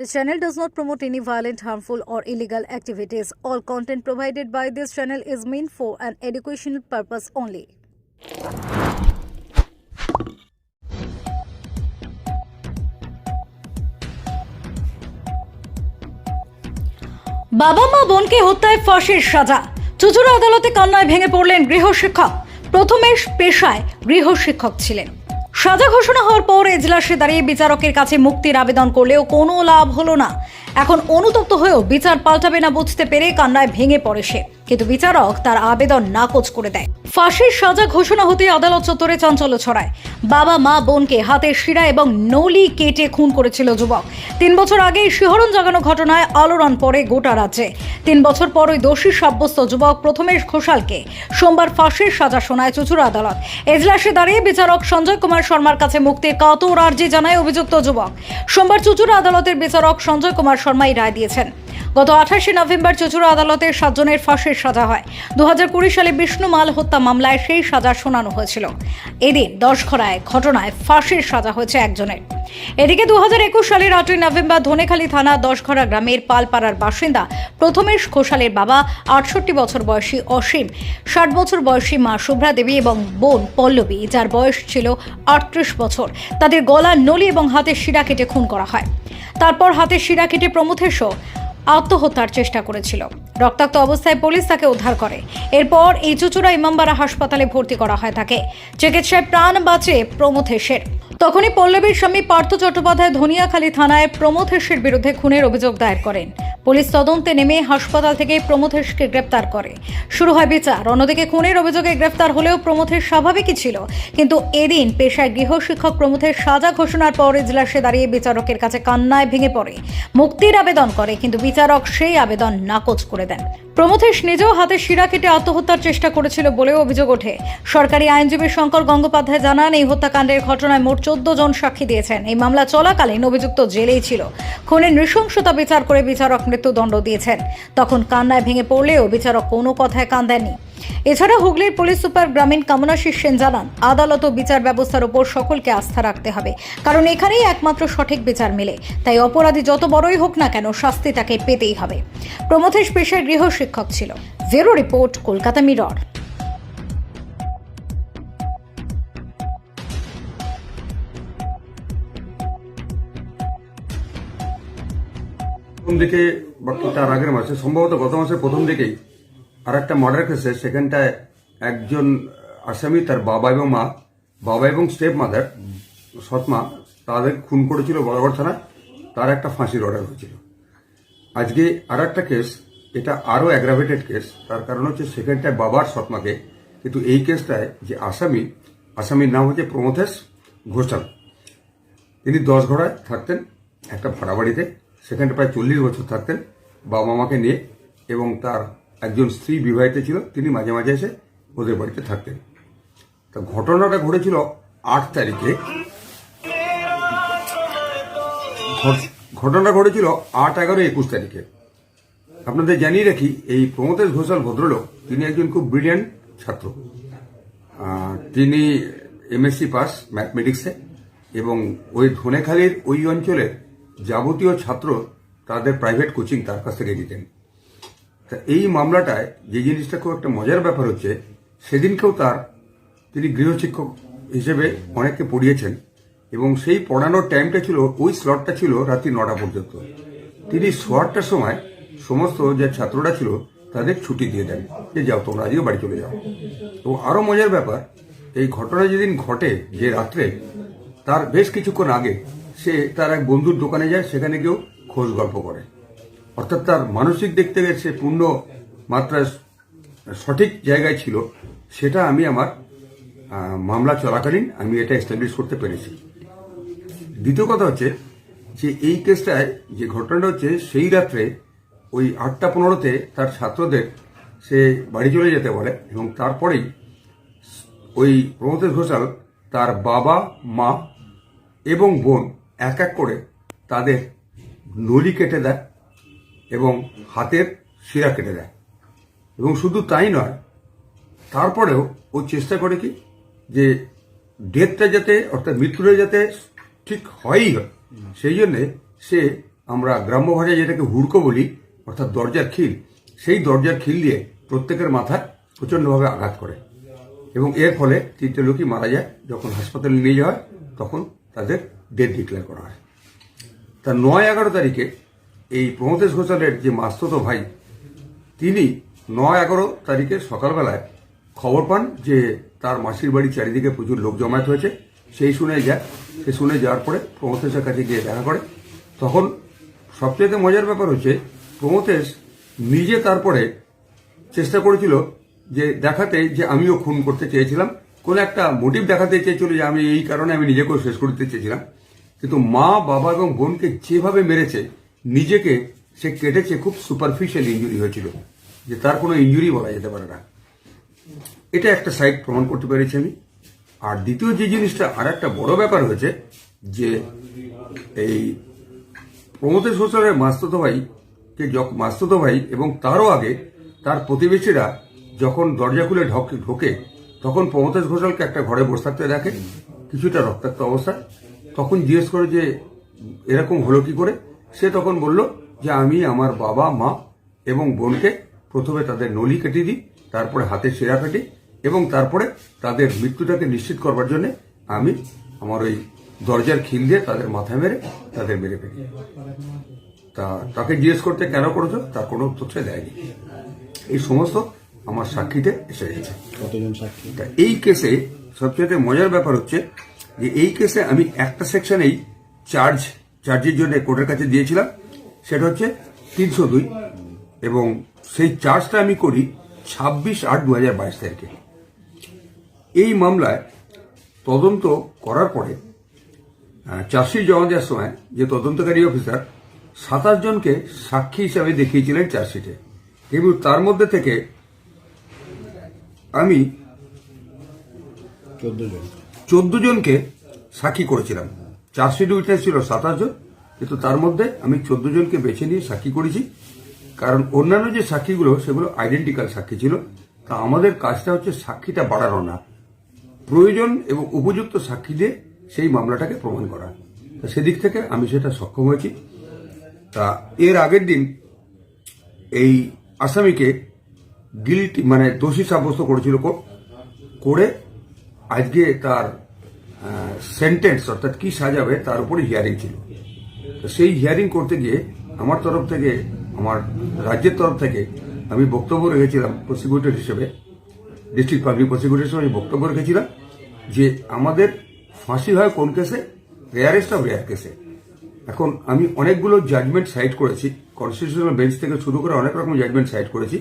This channel does not promote any violent, harmful, or illegal activities. All content provided by this channel is meant for an educational purpose only. বাবা মা বোনকে হত্যায় ফাঁসির সাজা চুচুড়া আদালতে কান্নায় ভেঙে পড়লেন গৃহশিক্ষক প্রথমে পেশায় গৃহশিক্ষক ছিলেন সাজা ঘোষণা হওয়ার পর এজলাসে দাঁড়িয়ে বিচারকের কাছে মুক্তির আবেদন করলেও কোনো লাভ হলো না। এখন অনুতপ্ত হয়েও বিচার পাল্টাবে না বুঝতে পেরে কান্নায় ভেঙে পড়ে সে। কিন্তু বিচারক তার আবেদন নাকচ করে দেয়। ফাঁসির সাজা ঘোষণা হতে আদালত চত্বরে চাঞ্চল্য ছড়ায়। বাবা, মা, বোনকে হাতের শিরা এবং নলি কেটে খুন করেছিল যুবক। তিন বছর আগে শিহরণ জাগানো ঘটনায় আলোড়ন পড়ে গোটা রাজ্যে। তিন বছর পর ওই দোষী সাব্যস্ত যুবক প্রথমেশ ঘোষালকে সোমবার ফাঁসির সাজা শোনায় চুচুড়া আদালত। এজলাসে দাঁড়িয়ে বিচারক সঞ্জয় কুমার শর্মার কাছে মুক্তির কাতর আর্জি জানায় অভিযুক্ত যুবক। সোমবার চুচুড়া আদালতের বিচারক সঞ্জয় কুমার শর্মা এই রায় দিয়েছেন। গত আঠাশে নভেম্বর চুচুড়া আদালতের সাতজনের ফাঁসির সাজা হয়। দু সালে বিষ্ণু মাল হত্যা মামলায় সেই সাজা শোনানো হয়েছিল। এদিন দশঘরায় ঘটনায় ফাঁসির সাজা হয়েছে একজনের। এদিকে দু সালের আটই নভেম্বর ধনেখালী থানা দশঘরা গ্রামের পালপাড়ার বাসিন্দা প্রথমেশ ঘোষালের বাবা, আটষট্টি বছর বয়সী অসীম, ষাট বছর বয়সী মা শুভ্রা দেবী এবং বোন পল্লবী, যার বয়স ছিল আটত্রিশ বছর। তাদের গলা, নলি এবং হাতের শিরা কেটে খুন করা হয়। তারপর হাতের শিরা কেটে প্রমথেশও আত্মহত্যার চেষ্টা করেছিল। রক্তাক্ত অবস্থায় পুলিশ তাকে উদ্ধার করে। এরপর এই চুচুড়া ইমামবাড়া হাসপাতালে ভর্তি করা হয় তাকে। চিকিৎসায় প্রাণ বাঁচে প্রমথেশের তখনই পল্লবীর স্বামী পার্থ চট্টোপাধ্যায় ধনিয়াখালী থানায় প্রমথেশের বিরুদ্ধে খুনের অভিযোগ দায়ের করেন। পুলিশ তদন্তে নেমে হাসপাতাল থেকে প্রমথেশকে গ্রেপ্তার করে। শুরু হয় বিচার। অন্যদিকে খুনের অভিযোগে গ্রেপ্তার হলেও প্রমথেশ স্বাভাবিকই ছিল। কিন্তু এদিন পেশায় গৃহশিক্ষক প্রমথের সাজা ঘোষণার পর এজলাসে দাঁড়িয়ে বিচারকের কাছে কান্নায় ভেঙে পড়ে। মুক্তির আবেদন করে, কিন্তু বিচারক সেই আবেদন নাকচ করে দেন। প্রমথেশ নিজেও হাতে শিরা কেটে আত্মহত্যার চেষ্টা করেছিল বলেও অভিযোগ ওঠে। সরকারি আইনজীবী শঙ্কর গঙ্গোপাধ্যায় জানান, এই হত্যাকাণ্ডের ঘটনায় মোট চোদ্দ জন সাক্ষী দিয়েছেন। এই মামলা চলাকালীন অভিযুক্ত জেলেই ছিল। খুনের নৃশংসতা বিচার করে বিচারক মৃত্যুদণ্ড দিয়েছেন। তখন কান্নায় ভেঙে পড়লেও বিচারক কোনো কথায় কান দেননি। এছাড়া হুগলির পুলিশ সুপার গ্রামীণ কামনা সেন জানান, আদালত ও বিচার ব্যবস্থার উপর সকলকে আস্থা রাখতে হবে, কারণ এখানেই একমাত্র সঠিক বিচার মেলে। তাই অপরাধী যত বড়ই হোক না কেন শাস্তি তাকে পেতেই হবে। প্রমথেশ পেশায় গৃহশিক্ষক ছিল। Zero report, Kolkata mirror. প্রথম দিকে তার আগের মাসে, সম্ভবত গত মাসের প্রথম দিকেই আর একটা মার্ডার কেসে সেখানটায় একজন আসামি তার বাবা এবং মা, বাবা এবং স্টেপ মাদার সৎমা, তাদের খুন করেছিল বরাবর থানায় তার একটা ফাঁসির অর্ডার হয়েছিল। আজকে আর একটা কেস এটা আরও অ্যাগ্রাভেটেড কেস তার কারণ হচ্ছে সেখানটায় বাবার সৎমাকে, কিন্তু এই কেসটায় যে আসামি, আসামির নাম হচ্ছে প্রমথেশ ঘোষাল। তিনি দশ ঘোড়ায় থাকতেন একটা ভাড়া বাড়িতে সেখানে প্রায় চল্লিশ বছর থাকতেন। বাবা মাকে নিয়ে এবং তার একজন স্ত্রী বিবাহিত ছিল, তিনি মাঝে মাঝে এসে ওদের বাড়িতে থাকতেন। তা ঘটনাটা ঘটেছিল আট তারিখে। ঘট- ঘটনা ঘটেছিল আট এগারো একুশ তারিখে। আপনাদের জানিয়ে রাখি, এই প্রমোদেশ ঘোষাল ভদ্রলোক, তিনি একজন খুব ব্রিলিয়ান্ট ছাত্র। তিনি এমএসসি পাস ম্যাথমেটিক্সে এবং ওই ধনেখালির ওই অঞ্চলের যাবতীয় ছাত্র তাদের প্রাইভেট কোচিং তার কাছ থেকে দিতেন তা এই মামলাটায় যে জিনিসটা খুব একটা মজার ব্যাপার হচ্ছে, সেদিনকেও তার তিনি গৃহশিক্ষক হিসেবে অনেককে পড়িয়েছেন এবং সেই পড়ানোর টাইমটা ছিল, ওই স্লটটা ছিল রাত্রি নটা পর্যন্ত। তিনি সোয়ারটার সময় সমস্ত যে ছাত্ররা ছিল তাদের ছুটি দিয়ে দেন, যে যাও তোমরা আজকে বাড়ি চলে যাও। তো আরও মজার ব্যাপার, এই ঘটনা যেদিন ঘটে, যে রাত্রে, তার বেশ কিছুক্ষণ আগে সে তার এক বন্ধুর দোকানে যায়, সেখানে গিয়েও খোঁজ গল্প করে। অর্থাৎ তার মানসিক দিক থেকে সে পূর্ণ মাত্রায় সঠিক জায়গায় ছিল, সেটা আমি আমার মামলা চলাকালীন আমি এটা এস্টাবলিশ করতে পেরেছি। দ্বিতীয় কথা হচ্ছে যে এই কেসটায় যে ঘটনাটা হচ্ছে, সেই রাত্রে ওই আটটা পনেরোতে তার ছাত্রদের সে বাড়ি চলে যেতে বলে এবং তারপরেই ওই প্রমোদেশ ঘোষাল তার বাবা, মা এবং বোন এক এক করে তাদের নলি কেটে দেয় এবং হাতের শিরা কেটে দেয়। এবং শুধু তাই নয়, তারপরেও ও চেষ্টা করে কি যে ডেথটা যাতে, অর্থাৎ মৃত্যুটা যাতে ঠিক হয়ই হয়। সেই জন্যে সে আমরা গ্রাম্য ভাষায় যেটাকে হুড়কো বলি, অর্থাৎ দরজার খিল, সেই দরজার খিল দিয়ে প্রত্যেকের মাথায় প্রচণ্ডভাবে আঘাত করে। এবং এর ফলে তিনটে লোকই মারা যায়। যখন হাসপাতালে নিয়ে যাওয়া হয়, তখন তাদের ডেথ ডিক্লেয়ার করা হয়। তা নয় এগারো তারিখে এই প্রমোদেশ ঘোষালের যে মাস্তত ভাই, তিনি নয় এগারো তারিখে সকালবেলায় খবর পান যে তার মাসির বাড়ির চারিদিকে প্রচুর লোক জমায়েত হয়েছে। সেই শুনে যায় সে শুনে যাওয়ার পরে প্রমোতেশের কাছে গিয়ে দেখা করে। তখন সবচেয়ে মজার ব্যাপার হচ্ছে প্রমোতেশ নিজে তারপরে চেষ্টা করেছিল যে দেখাতে যে আমিও খুন করতে চেয়েছিলাম। কোন একটা মোটিভ দেখাতে চেয়েছিল যে আমি এই কারণে আমি নিজেকেও শেষ করতে চেয়েছিলাম। কিন্তু মা, বাবা এবং বোনকে যেভাবে মেরেছে, নিজেকে সে কেটেছে খুব সুপারফিশিয়াল ইঞ্জুরি হয়েছিল, যে তার কোনো ইঞ্জুরি বলা যেতে পারে না। এটা একটা সাইড প্রমাণ করতে পেরেছি আমি। আর দ্বিতীয় যে জিনিসটা আর একটা বড় ব্যাপার হয়েছে, যে এই প্রমোদের হোসেনের মাস্তত ভাইকে মাস্তত ভাই এবং তারও আগে তার প্রতিবেশীরা যখন দরজা খুলে ঢোকে তখন প্রমোতেশ ঘোষালকে একটা ঘরে বসে থাকতে দেখে, কিছুটা রক্তাক্ত অবস্থায়। তখন জিজ্ঞেস করে যে এরকম হলো কি করে? সে তখন বলল যে আমি আমার বাবা মা এবং বোনকে প্রথমে তাদের নলি কেটে দিই তারপরে হাতে সেরা কাটি এবং তারপরে তাদের মৃত্যুটাকে নিশ্চিত করবার জন্য আমি আমার ওই দরজার খিল দিয়ে তাদের মাথায় মেরে তাদের মেরে ফেলি। তা তাকে জিজ্ঞেস করতে কেন করেছ? তার কোনো তথ্য দেয়নি। এই সমস্ত আমার সাক্ষীতে এসে গেছে। তা এই কেসে সবচেয়ে মজার ব্যাপার হচ্ছে যে এই কেসে আমি একটা সেকশনেই চার্জ চার্জের জন্য কোর্টের কাছে দিয়েছিলাম। সেটা হচ্ছে তিনশো দুই এবং সেই চার্জটা আমি করি ছাব্বিশ আট দু হাজার বাইশ তারিখে। এই মামলায় তদন্ত করার পরে চার্জশিট জমা দেওয়ার সময় যে তদন্তকারী অফিসার সাতাশ জনকে সাক্ষী হিসাবে দেখিয়েছিলেন চার্জশিটে। কিন্তু তার মধ্যে থেকে আমি চোদ্দ জন। চোদ্দ জনকে সাক্ষী করেছিলাম। চার্জশিট উইটনেস ছিল সাতাশ জন, কিন্তু তার মধ্যে আমি চোদ্দ জনকে বেছে নিয়ে সাক্ষী করেছি। কারণ অন্যান্য যে সাক্ষীগুলো, সেগুলো আইডেন্টিক্যাল সাক্ষী ছিল। তা আমাদের কাজটা হচ্ছে সাক্ষীটা বাড়ানো না। প্রয়োজন এবং উপযুক্ত সাক্ষী দিয়ে সেই মামলাটাকে প্রমাণ করা। তা সেদিক থেকে আমি সেটা সক্ষম হয়েছি। তা এর আগের দিন এই আসামিকে গিল্টি মানে দোষী সাব্যস্ত করেছিল কোর্ট। করে আজকে তার সেন্টেন্স অর্থাৎ কি সাজাবে, তার উপরে হিয়ারিং ছিল। তো সেই হিয়ারিং করতে গিয়ে আমার তরফ থেকে, আমার রাজ্যের তরফ থেকে আমি বক্তব্য রেখেছিলাম প্রসিকিউটর হিসেবে ডিস্ট্রিক্ট পাবলিক প্রসিকিউটর হিসেবে আমি বক্তব্য রেখেছিলাম যে আমাদের ফাঁসি হয় কোন কেসে রেয়ারেস্ট অফ রেয়ার কেসে এখন আমি অনেকগুলো জাজমেন্ট সাইড করেছি কনস্টিটিউশনাল বেঞ্চ থেকে শুরু করে অনেক রকম জাজমেন্ট সাইড করেছি।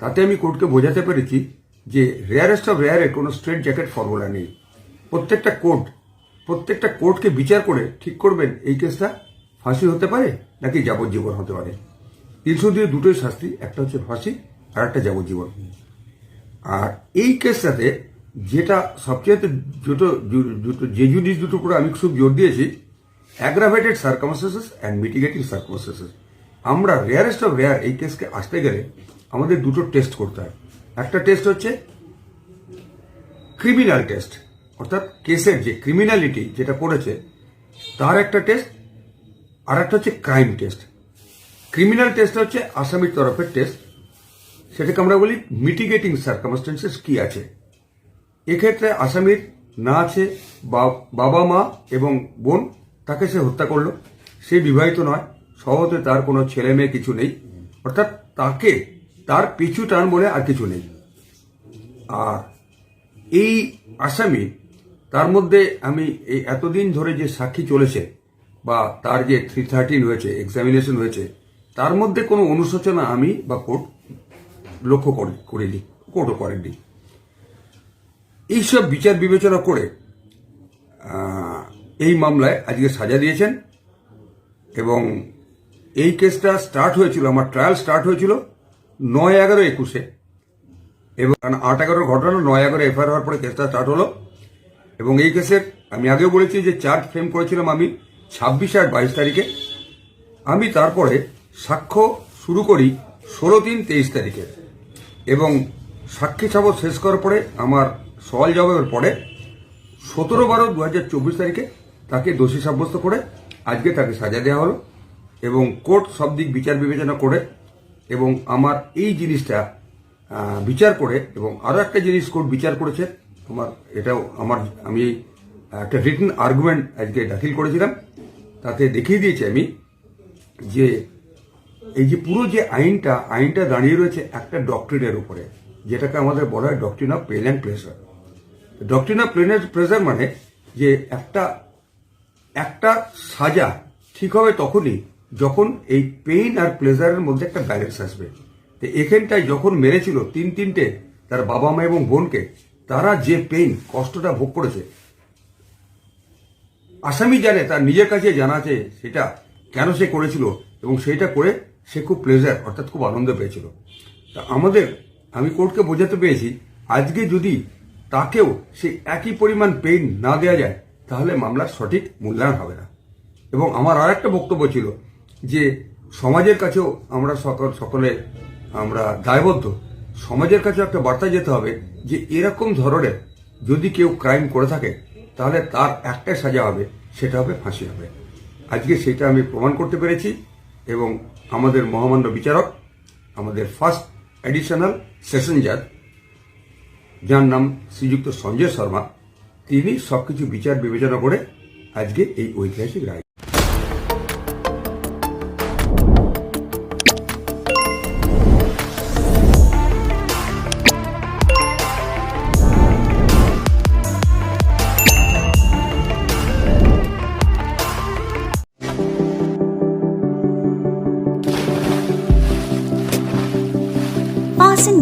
তাতে আমি কোর্টকে বোঝাতে পেরেছি যে রেয়ারেস্ট অফ রেয়ারের কোনো স্ট্রেট জ্যাকেট ফর্মুলা নেই। প্রত্যেকটা কোর্ট প্রত্যেকটা কোর্টকে বিচার করে ঠিক করবেন এই কেসটা ফাঁসি হতে পারে নাকি যাবজ্জীবন হতে পারে। তিনশো দিয়ে দুটোই শাস্তি, একটা হচ্ছে ফাঁসি আর একটা যাবজ্জীবন। আর এই কেসটাতে যেটা সবচেয়ে দুটো যে জিনিস দুটো উপরে আমি খুব জোর দিয়েছি aggravated circumstances and mitigating circumstances আমরা রেয়ারেস্ট অফ রেয়ার এই কেসকে আসতে গেলে আমাদের দুটো টেস্ট করতে হয়। একটা টেস্ট হচ্ছে ক্রিমিনাল টেস্ট অর্থাৎ কেসের যে ক্রিমিনালিটি যেটা করেছে তার একটা টেস্ট আর একটা হচ্ছে ক্রাইম টেস্ট ক্রিমিনাল টেস্ট হচ্ছে আসামির তরফের টেস্ট সেটাকে আমরা বলি মিটিগেটিং সার্কামস্টেন্সেস কি আছে? এক্ষেত্রে আসামির না আছে বাবা মা এবং বোন, তাকে সে হত্যা করল। সে বিবাহিত নয়, সহজে তার কোনো ছেলে মেয়ে কিছু নেই। অর্থাৎ তাকে তার পিছু টান বলে আর কিছু নেই। আর এই আসামি, তার মধ্যে আমি এই এতদিন ধরে যে সাক্ষী চলেছে বা তার যে থ্রি থার্টিন হয়েছে এক্সামিনেশন হয়েছে, তার মধ্যে কোনো অনুশোচনা আমি বা কোর্ট লক্ষ্য করি, করিনি, কোর্টও করেননি। এইসব বিচার বিবেচনা করে এই মামলায় আজকে সাজা দিয়েছেন এবং এই কেসটা স্টার্ট হয়েছিল, আমার ট্রায়াল স্টার্ট হয়েছিল। নয় এগারো একুশে। এবং আট এগারোর ঘটনা, নয় এগারো এফআইআর হওয়ার পরে কেসটা স্টার্ট হলো। এবং এই কেসের আমি আগেও বলেছি যে চার্জ ফ্রেম করেছিলাম আমি ছাব্বিশ আট বাইশ তারিখে। আমি তারপরে সাক্ষ্য শুরু করি ষোলো তিন তেইশ তারিখে। এবং সাক্ষী সাবত শেষ করার পরে আমার সওয়াল জবাবের পরে সতেরো বারো দু হাজার চব্বিশ তারিখে তাকে দোষী সাব্যস্ত করে আজকে তাকে সাজা দেওয়া হলো। এবং কোর্ট সব দিক বিচার বিবেচনা করে এবং আমার এই জিনিসটা বিচার করে এবং আরও একটা জিনিস কোর্ট বিচার করেছে। আমার এটাও আমার, আমি একটা রিটার্ন আর্গুমেন্ট আজকে দাখিল করেছিলাম। তাতে দেখিয়ে দিয়েছি আমি যে এই যে পুরো যে আইনটা আইনটা দাঁড়িয়ে রয়েছে একটা ডক্টরিনের উপরে, যেটাকে আমাদের বলা হয় doctrine of pain and pleasure doctrine of pain and pleasure মানে যে একটা একটা সাজা ঠিক হবে তখনই যখন এই পেইন আর প্লেজারের মধ্যে একটা ব্যালেন্স আসবে। তো এখানটায় যখন মেরেছিল তিন তিনটে তার বাবা মা এবং বোনকে, তারা যে পেইন কষ্টটা ভোগ করেছে, আসামি জানে, তার নিজের কাছে জানা আছে সেটা কেন সে করেছিল এবং সেইটা করে সে খুব প্লেজার অর্থাৎ খুব আনন্দ পেয়েছিল। তা আমাদের, আমি কোর্টকে বোঝাতে পেরেছি, আজকে যদি তাকেও সেই একই পরিমাণ পেইন না দেওয়া যায়, তাহলে মামলার সঠিক মূল্যায়ন হবে না। এবং আমার আর একটা বক্তব্য ছিল যে সমাজের কাছেও আমরা সকল, সকলে আমরা দায়বদ্ধ, সমাজের কাছেও একটা বার্তা যেতে হবে যে এরকম ধরনের যদি কেউ ক্রাইম করে থাকে, তাহলে তার একটাই সাজা হবে, সেটা হবে ফাঁসি হবে। আজকে সেটা আমি প্রমাণ করতে পেরেছি এবং আমাদের মহামান্য বিচারক, আমাদের ফার্স্ট অ্যাডিশনাল সেশন জাজ যার নাম শ্রীযুক্ত সঞ্জয় শর্মা, তিনি সবকিছু বিচার বিবেচনা করে আজকে এই ঐতিহাসিক রায়